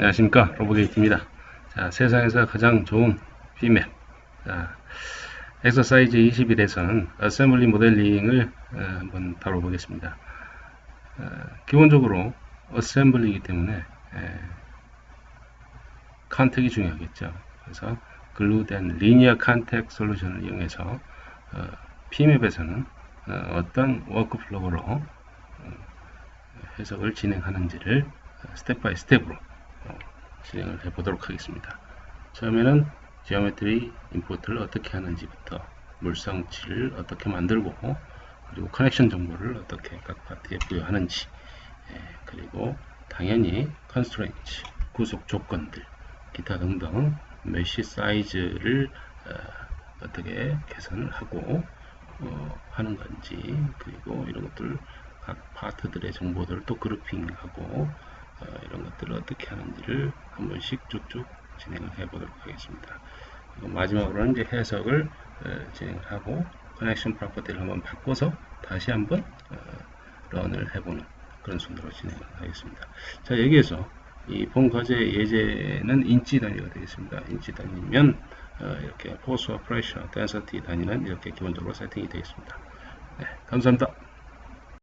안녕하십니까. 로보게이트입니다. 자 세상에서 가장 좋은 비맵. 자, 엑서사이즈 21에서는 어셈블리 모델링을 어, 한번 다뤄보겠습니다. 어, 기본적으로 어셈블리이기 때문에 에, 컨택이 중요하겠죠. 그래서 글루된 리니어 컨택 솔루션을 이용해서 어, PM앱에서는 어, 떤 워크플로우로 어, 해석을 진행하는지를 스텝 바이 스텝으로 어, 진행을 해 보도록 하겠습니다. 처음에는 지오메트리 임포트를 어떻게 하는지부터 물성치를 어떻게 만들고 그리고 커넥션 정보를 어떻게 각 파트에 부여하는지 예, 그리고 당연히 컨스트레인트 구속 조건들 기타 등등 메쉬 사이즈를 어, 떻게 개선을 하고 어, 하는 건지 그리고 이런 것들 각 파트들의 정보들을 또 그룹핑하고 어, 어떻게 하는지를 한 번씩 쭉쭉 진행을 해 보도록 하겠습니다. 마지막으로는 이제 해석을 어, 진행을 하고 커넥션 프로퍼티를 한번 바꿔서 다시 한번 어, 런을 해보는 그런 순서로 진행을 하겠습니다. 자 여기에서 이 본 과제 예제는 인치 단위가 되겠습니다. 인치 단위면 어, 이렇게 포스와 프레셔, 덴서티 단위는 이렇게 기본적으로 세팅이 되겠습니다. 네, 감사합니다.